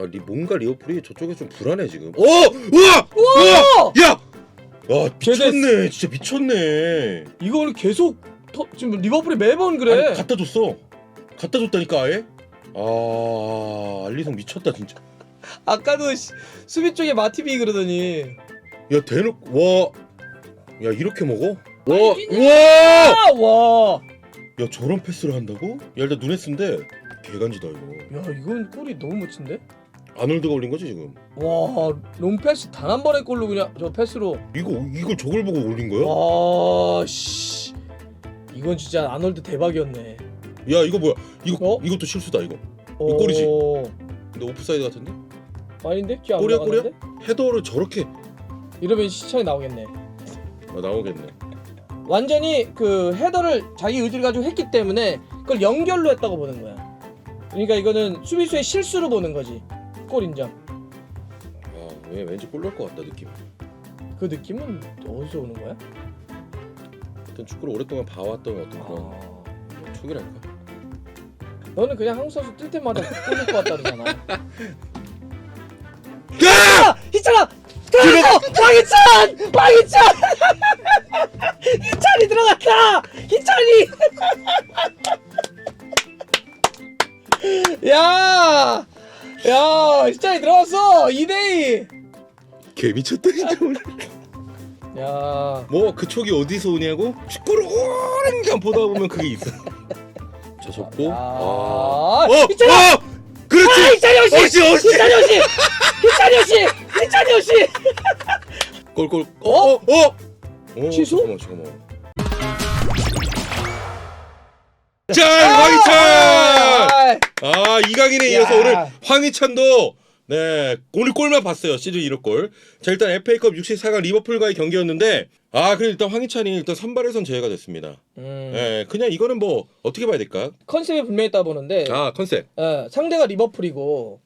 아, 리, 뭔가 리오풀이 저쪽에 좀 불안해 지금. 어! 우와! 우와! 야! 와 미쳤네 진짜 미쳤네. 이거를 계속 터, 지금 리버풀이 매번 그래. 아니, 갖다 줬어. 갖다 줬다니까 아예. 아 알리송 미쳤다 진짜. 아까도 시- 수비 쪽에 마티비 그러더니 야 대놓고 와. 야 이렇게 먹어? 와, 와! 아, 와. 야 저런 패스를 한다고? 야 일단 눈에 쓴데 개간지다 이거. 야 이건 골이 너무 멋진데? 아놀드가 올린 거지 지금. 와 롱패스 단 한 번의 골로 그냥 저 패스로 이거 이걸 저걸 보고 올린 거야? 와 씨. 이건 진짜 아놀드 대박이었네. 야 이거 뭐야? 이거 어? 이것도 실수다 이거. 어... 골이지? 근데 오프사이드 같은데? 아닌데? 기안 골이야, 나가는데? 헤더를 저렇게 이러면 시청이 나오겠네. 아, 나오겠네. 완전히 그 헤더를 자기 의지를 가지고 했기 때문에 그걸 연결로 했다고 보는 거야. 그러니까 이거는 수비수의 실수로 보는 거지. 골 인정. 아, 왜 왠지 골 넣을 것 같다 느낌. 그 느낌은 어디서 오는 거야? 어떤 축구를 오랫동안 봐왔던 어떤 그런 아... 촉이랄까. 너는 그냥 한국 선수 뛸 때마다 골 넣을 것 같다잖아. 야! 희찬아! 들어갔어! 황희찬! 황희찬! 희찬이 들어갔다! 희찬이! 야! 야! 희찬이 들어갔어! 2대2! 개 미쳤다 진짜 오늘. 야. 뭐그 촉이 어디서 오냐고? 축구를 오랜 시간 보다 보면 그게 있어. 저 접고. 아, 어, 희찬아! 어, 그렇지. 아, 희찬이 오시! 어시 어시. 희찬이 오시! 희찬이 오시! 희찬이 오시! 골골. 어? 어? 어? 어, 취소? 잠깐만 잠깐만. 자황 아 이강인에 이어서 야. 오늘 황희찬도 네 오늘 골만 봤어요 시즌 1호 골. 자 일단 FA컵 64강 리버풀과의 경기였는데 아 그래 일단 황희찬이 일단 선발에선 제외가 됐습니다. 음, 예 그냥 이거는 뭐 어떻게 봐야 될까? 컨셉이 분명히 있다 보는데 아 컨셉. 어, 상대가 리버풀이고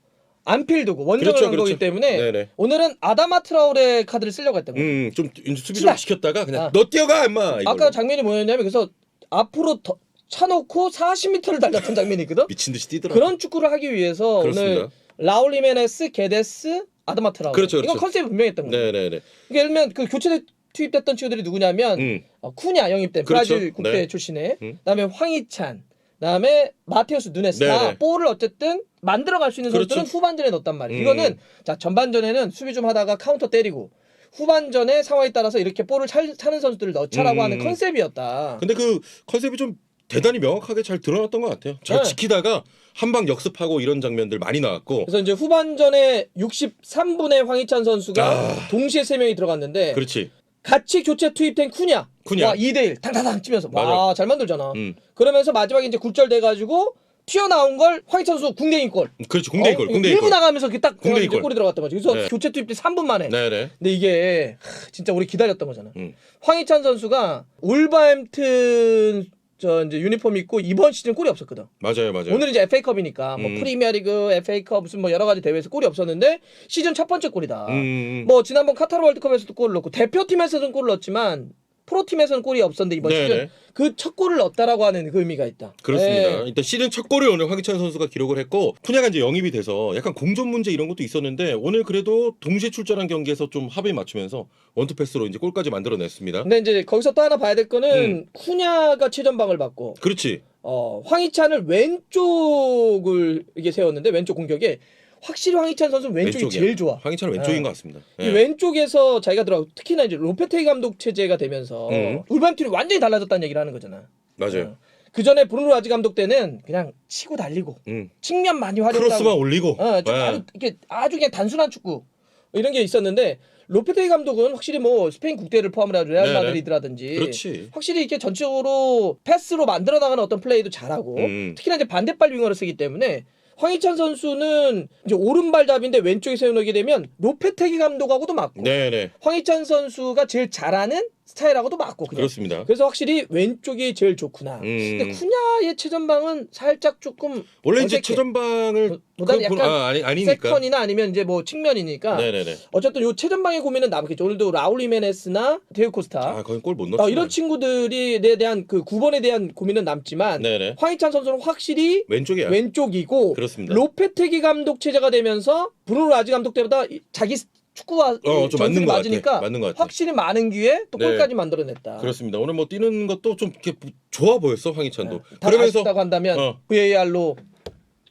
안필드고 원정을 그렇죠, 간 거기 그렇죠. 때문에 네네. 오늘은 아다마 트라우레 카드를 쓰려고 했던 거예요. 음좀 수비 치다. 좀 시켰다가 그냥 아. 너 뛰어가 임마. 이걸로. 아까 장면이 뭐였냐면 그래서 앞으로 더 차놓고 40m를 달렸던 장면이 있거든. 미친 듯이 뛰더라. 그런 축구를 하기 위해서 그렇습니다. 오늘 라울 리메네스, 게데스, 아다마 트라우레. 그렇죠, 그렇죠. 이건 컨셉이 분명히 했던 거예요. 네네네. 그러니까 예를 들면 그 교체 투입됐던 친구들이 누구냐면 음 어, 쿠냐 영입된 그렇죠. 브라질 국대 네. 출신의 음. 그다음에 황희찬 그다음에 마테우스 누네스 다 네네. 볼을 어쨌든 만들어갈 수 있는 그렇죠. 선수들은 후반전에 넣었단 말이에요. 음. 이거는 자 전반전에는 수비 좀 하다가 카운터 때리고 후반전에 상황에 따라서 이렇게 볼을 찰, 차는 선수들을 넣자라고 음. 하는 컨셉이었다. 근데 그 컨셉이 좀 대단히 명확하게 잘 드러났던 것 같아요. 잘 네. 지키다가 한방 역습하고 이런 장면들 많이 나왔고. 그래서 이제 후반전에 63분에 황희찬 선수가 아. 동시에 세 명이 들어갔는데 그렇지. 같이 교체 투입된 쿠냐, 쿠냐. 와 2대1 탕탕탕 치면서 맞아. 와 잘 만들잖아. 음 그러면서 마지막에 이제 굴절돼 가지고 튀어나온 걸 황희찬 선수 궁대인 골. 그렇지. 공대인 골. 공대인 1부 골. 나가면서 궁대인 이제 골. 골이 들어갔던 거지. 그래서 네. 교체 투입 때 3분 만에. 네네. 근데 이게 하, 진짜 우리 기다렸던 거잖아. 음. 황희찬 선수가 울버햄튼 저 이제 유니폼 입고 이번 시즌 골이 없었거든. 맞아요, 맞아요. 오늘 이제 FA컵이니까 뭐 음. 프리미어리그, FA컵 무슨 뭐 여러 가지 대회에서 골이 없었는데 시즌 첫 번째 골이다. 음, 음. 뭐 지난번 카타르 월드컵에서도 골을 넣고 대표팀에서는 골을 넣었지만 프로팀에서는 골이 없었는데 이번 네네. 시즌 그 첫 골을 넣었다라고 하는 그 의미가 있다. 그렇습니다. 네. 일단 시즌 첫 골을 오늘 황희찬 선수가 기록을 했고 푸냐가 이제 영입이 돼서 약간 공존 문제 이런 것도 있었는데 오늘 그래도 동시에 출전한 경기에서 좀 합의 맞추면서 원투 패스로 이제 골까지 만들어냈습니다. 근데 이제 거기서 또 하나 봐야 될 거는 음. 쿠냐가 최전방을 받고 그렇지. 어, 황희찬을 왼쪽을 이게 세웠는데 왼쪽 공격에 확실히 황희찬 선수는 왼쪽이 왼쪽이야. 제일 좋아. 황희찬은 왼쪽인 네. 것 같습니다. 이 예. 왼쪽에서 자기가 들어 특히나 이제 로페테이 감독 체제가 되면서 음. 울반팀이 완전히 달라졌다는 얘기를 하는 거잖아. 맞아요. 그 전에 브루노 라지 감독 때는 그냥 치고 달리고 음. 측면 많이 활용하고 크로스만 올리고. 어, 좀 예. 아주 이게 아주 그냥 단순한 축구 이런 게 있었는데 로페테이 감독은 확실히 뭐 스페인 국대를 포함을 해서 레알 네네. 마드리드라든지 그렇지. 확실히 이렇게 전적으로 패스로 만들어 나가는 어떤 플레이도 잘하고 음. 특히나 이제 반대발 윙어를 쓰기 때문에 황희찬 선수는 이제 오른발 잡인데 왼쪽에 세워놓게 되면 로페테기 감독하고도 맞고 네네. 황희찬 선수가 제일 잘하는 스타일하고도 맞고 그냥. 그렇습니다. 그래서 확실히 왼쪽이 제일 좋구나. 음. 근데 쿠냐의 최전방은 살짝 조금 원래 이제 어색해. 최전방을 보다는 그- 약간 아, 아니 아니니까. 세컨이나 아니면 이제 뭐 측면이니까 네네네. 어쨌든 요 최전방의 고민은 남겠죠. 오늘도 라울 리메네스나 데우 코스타 아 거기 골못 넣었어. 어, 이런 친구들에 대한 그 9번에 대한 고민은 남지만 네네. 황희찬 선수는 확실히 왼쪽이야. 왼쪽이고 그렇습니다. 로페테기 감독 체제가 되면서 브루노 라지 감독 때보다 이- 자기 축구와 어, 좀 맞는 것 같아. 맞으니까 맞는 것 같아. 확실히 많은 기회 또 네. 골까지 만들어냈다. 그렇습니다. 오늘 뭐 뛰는 것도 좀 이렇게 좋아 보였어 황희찬도. 다 그러면서 아쉽다고 한다면 어. VAR로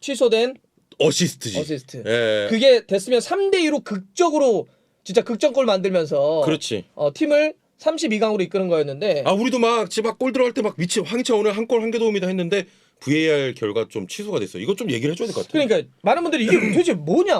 취소된 어시스트지. 어시스트. 예. 그게 됐으면 3대 2로 극적으로 진짜 극적골 만들면서 그렇지. 어, 팀을 32강으로 이끄는 거였는데 아 우리도 막 지금 막골 들어갈 때 막 미치 황희찬 오늘 한 골 한 개 도움이다 했는데 VAR 결과 좀 취소가 됐어. 이거 좀 얘기를 해줘야 될 것 같아. 그러니까 많은 분들이 이게 도대체 뭐냐?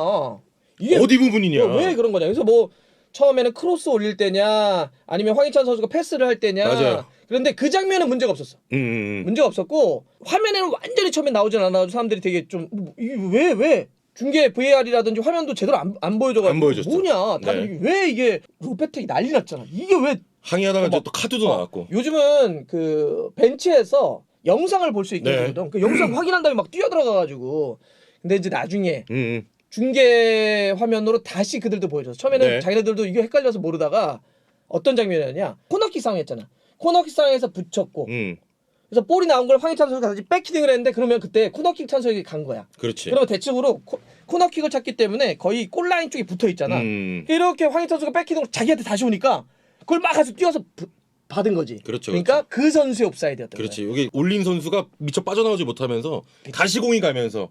이게 어디 부분이냐? 왜, 왜 그런 거냐? 그래서 뭐 처음에는 크로스 올릴 때냐, 아니면 황희찬 선수가 패스를 할 때냐. 맞아요. 그런데 그 장면은 문제가 없었어. 음, 음, 음. 문제가 없었고 화면에는 완전히 처음에 나오진 않아가지고 사람들이 되게 좀왜왜 왜? 중계 VAR이라든지 화면도 제대로 안, 안 보여줘가지고 안 보여줬어. 뭐냐 네. 왜 이게 로페텍이 난리 났잖아 이게 왜 항의하다가 이제 어, 또 카드도 어, 나왔고. 요즘은 그 벤치에서 영상을 볼 수 있게 네. 되거든 그 영상 확인한 다음에 막 뛰어들어가가지고 근데 이제 나중에 음, 음. 중계 화면으로 다시 그들도 보여줬어. 처음에는 네. 자기네들도 이게 헷갈려서 모르다가 어떤 장면이었냐? 코너킥 상황 했잖아. 코너킥 상황에서 붙였고 음. 그래서 볼이 나온 걸 황희찬 선수가 다시 백히딩을 했는데 그러면 그때 코너킥 찬스에 간 거야. 그렇지. 그러면 대책으로 코, 코너킥을 찾기 때문에 거의 골라인 쪽에 붙어 있잖아. 음. 이렇게 황희찬 선수가 백히딩으로 자기한테 다시 오니까 그걸 막 가서 뛰어서 부- 받은 거지. 그렇죠, 그러니까 그 선수의 옵사이드였던 그렇지. 여기 올린 선수가 미처 빠져나오지 못하면서 다시 공이 가면서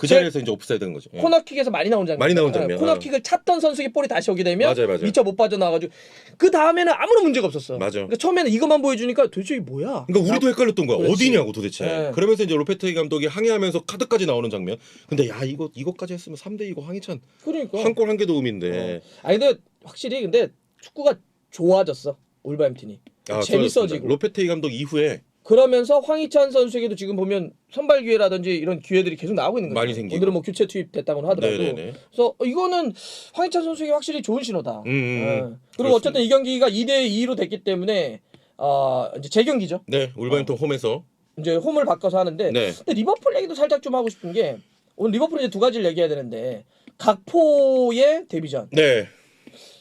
그 자리에서 이제 옵사이드 된 거죠. 예. 코너킥에서 많이 나온 장면. 많이 나온 장면. 어. 코너킥을 찾던 선수에게 볼이 다시 오게 되면 맞아요, 맞아요. 미처 못 빠져나와가지고 그 다음에는 아무런 문제가 없었어. 맞아. 그러니까 처음에는 이것만 보여주니까 도대체 이게 뭐야? 그러니까 우리도 헷갈렸던 거야. 그렇지. 어디냐고 도대체. 네. 그러면서 이제 로페테이 감독이 항의하면서 카드까지 나오는 장면. 근데 야 이거 이거까지 했으면 3대 2고 황희찬 그러니까. 한 골 한 개 도움인데. 아니 근데 확실히 근데 축구가 좋아졌어. 올바햄튼이 아, 재밌어지고 좋았습니다. 로페테이 감독 이후에 그러면서 황희찬 선수에게도 지금 보면 선발 기회라든지 이런 기회들이 계속 나오고 있는 거죠. 많이 생기고. 오늘은 뭐 교체 투입됐다고는 하더라도 네네네. 그래서 이거는 황희찬 선수에게 확실히 좋은 신호다. 음, 음, 예. 음. 그리고 어쨌든 이 경기가 2대 2로 됐기 때문에 어, 이제 재경기죠. 네, 울버햄튼 홈에서 이제 홈을 바꿔서 하는데 네. 근데 리버풀 얘기도 살짝 좀 하고 싶은 게 오늘 리버풀은 이제 두 가지를 얘기해야 되는데 각포의 데뷔전 네.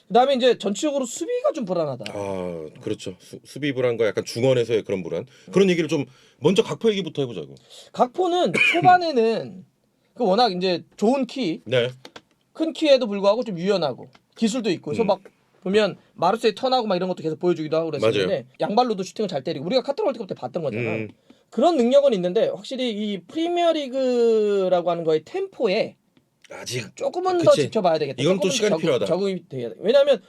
그다음에 이제 전체적으로 수비가 좀 불안하다. 아, 그렇죠. 수, 수비 불안과 약간 중원에서의 그런 불안. 그런 얘기를 좀 먼저 각포 얘기부터 해보자고. 각포는 초반에는 그 워낙 이제 좋은 키, 네. 큰 키에도 불구하고 좀 유연하고 기술도 있고 그래서 음. 막 보면 마르세이 턴하고 막 이런 것도 계속 보여주기도 하고 그랬었는데 양발로도 슈팅을 잘 때리고 우리가 카타르 월드컵 때 봤던 거잖아. 음. 그런 능력은 있는데 확실히 이 프리미어리그라고 하는 거의 템포에 아직 조금은 더 그치. 지켜봐야 되겠다. 이건 또 조금은 시간이 적응- 필요하다. 적응이 돼야 돼. 왜냐하면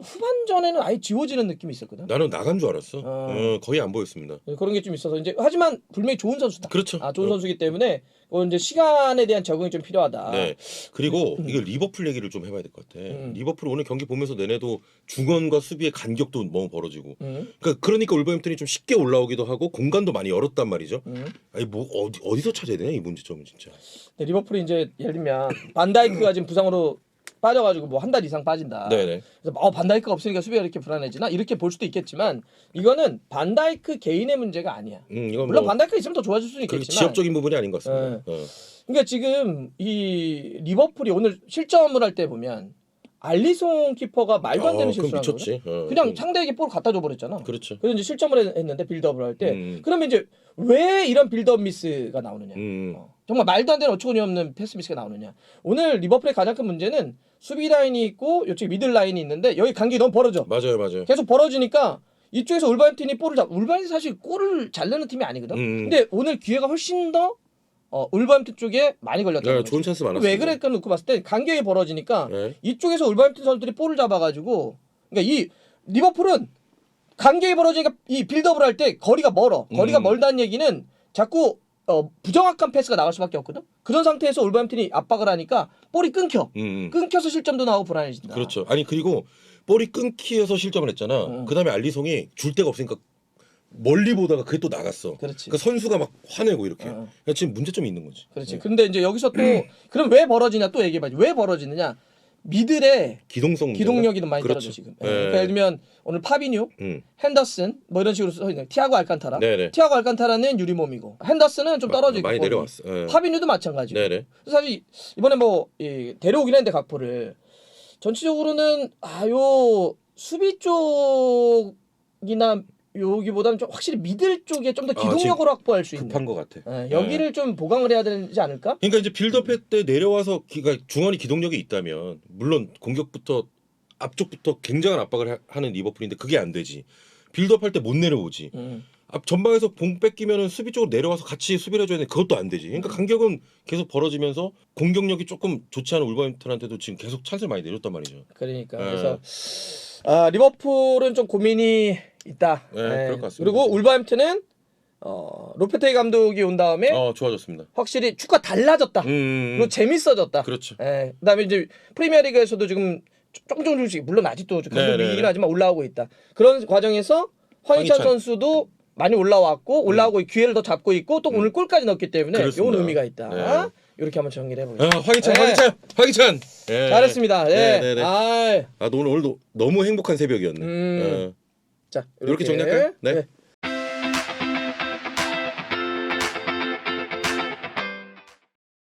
후반전에는 아예 지워지는 느낌이 있었거든. 나는 나간 줄 알았어. 어. 어, 거의 안 보였습니다. 그런 게 좀 있어서 이제 하지만 분명히 좋은 선수다. 그렇죠. 아 좋은 어. 선수기 때문에 그건 이제 시간에 대한 적응이 좀 필요하다. 네. 그리고 이거 리버풀 얘기를 좀 해봐야 될 것 같아. 음. 리버풀 오늘 경기 보면서 내내도 중원과 수비의 간격도 너무 벌어지고. 음, 그러니까 그러니까 울버햄튼이 좀 쉽게 올라오기도 하고 공간도 많이 열었단 말이죠. 음. 아니 뭐 어디 어디서 찾아야 되냐 이 문제점은 진짜. 근데 리버풀이 이제 예를 들면 반다이크가 지금 부상으로 빠져가지고 뭐 한 달 이상 빠진다. 네네. 그래서 어 반다이크가 없으니까 수비가 이렇게 불안해지나 이렇게 볼 수도 있겠지만 이거는 반다이크 개인의 문제가 아니야. 음 이건 물론 뭐 반다이크가 있으면 더 좋아질 수는 그 있겠지만 지역적인 부분이 아닌 것 같습니다. 어. 그러니까 지금 이 리버풀이 오늘 실점을 할 때 보면 알리송 키퍼가 말도 안 되는 어, 그럼 실수를 한. 미쳤지. 어, 그냥 음. 상대에게 볼 갖다 줘 버렸잖아. 그렇죠. 그래서 이제 실점을 했- 했는데 빌드업을 할 때 음. 그러면 이제 왜 이런 빌드업 미스가 나오느냐? 음. 어, 정말 말도 안 되는 어처구니 없는 패스 미스가 나오느냐? 오늘 리버풀의 가장 큰 문제는 수비 라인이 있고 이쪽에 미들 라인이 있는데 여기 간격이 너무 벌어져. 맞아요, 맞아요. 계속 벌어지니까 이쪽에서 울버햄튼이 볼을 잡. 울버햄튼 사실 골을 잘 내는 팀이 아니거든. 음. 근데 오늘 기회가 훨씬 더 어, 울버햄튼 쪽에 많이 걸렸다는 네. 좋은 찬스 많았어요. 왜 그럴까 놓고 봤을 때 간격이 벌어지니까 네. 이쪽에서 울버햄튼 선수들이 볼을 잡아가지고 그러니까 이 리버풀은 간격이 벌어지니까 이 빌드업을 할 때 거리가 멀어. 거리가 음. 멀다는 얘기는 자꾸 어, 부정확한 패스가 나갈 수밖에 없거든. 그런 상태에서 울버햄튼이 압박을 하니까 볼이 끊겨. 음, 음. 끊겨서 실점도 나오고 불안해진다. 그렇죠. 아니 그리고 볼이 끊기어서 실점을 했잖아. 음. 그다음에 알리송이 줄 데가 없으니까 멀리 보다가 그게 또 나갔어. 그렇지. 그러니까 선수가 막 화내고 이렇게. 어. 그러니까 지금 문제점이 있는 거지. 그렇지. 어. 근데 이제 여기서 또 그럼 왜 벌어지냐 또 얘기해 봐야지. 왜 벌어지느냐? 미들의 기동성 문제가? 기동력이 좀 많이 그렇죠. 떨어져 지금. 네. 예. 그러니까 예를 들면 오늘 파비뉴, 음. 핸더슨 뭐 이런 식으로 서 있는 티아고 알칸타라. 네네. 티아고 알칸타라는 유리몸이고 핸더슨은 좀 떨어지고 많이 내려왔어. 예. 파비뉴도 마찬가지고. 네네. 그래서 사실 이번에 뭐 이, 데려오긴 했는데 각포를 전체적으로는 아요 수비 쪽이나 여기보다는 좀 확실히 미들 쪽에 좀더 아, 기동력을 확보할 수 있는 급한 것 같아. 예, 여기를 좀 보강을 해야 되지 않을까? 그러니까 이제 빌드업할 때 내려와서 기가 중원이 기동력이 있다면 물론 공격부터 앞쪽부터 굉장한 압박을 하- 하는 리버풀인데 그게 안 되지. 빌드업할 때 못 내려오지. 음. 앞 전방에서 봉 뺏기면은 수비 쪽으로 내려와서 같이 수비를 해줘야 되는데 그것도 안 되지. 그러니까 간격은 계속 벌어지면서 공격력이 조금 좋지 않은 울버햄튼한테도 지금 계속 찬스를 많이 내줬단 말이죠. 그러니까 예. 그래서 아, 리버풀은 좀 고민이 있다. 네, 예. 그럴 것 같습니다. 그리고 울버햄튼은 어, 로페테이 감독이 온 다음에 어 좋아졌습니다. 확실히 축구가 달라졌다. 음, 음, 그리고 재밌어졌다. 그렇죠. 예. 그다음에 이제 프리미어리그에서도 지금 조금 조금씩 물론 아직도 좀 감독 네, 네, 위기긴 네. 하지만 올라오고 있다. 그런 과정에서 황희찬, 황희찬. 선수도 많이 올라왔고 올라오고 기회를 더 잡고 있고 또 음. 오늘 골까지 넣었기 때문에 그렇습니다. 이건 의미가 있다. 네. 이렇게 한번 정리를 해보겠습니다. 아, 황희찬, 네. 황희찬, 황희찬. 예. 잘했습니다. 예. 네, 네, 네. 아, 아, 오늘 오늘도 너무 행복한 새벽이었네. 음. 어. 자 이렇게 정리할까요? 네. 네.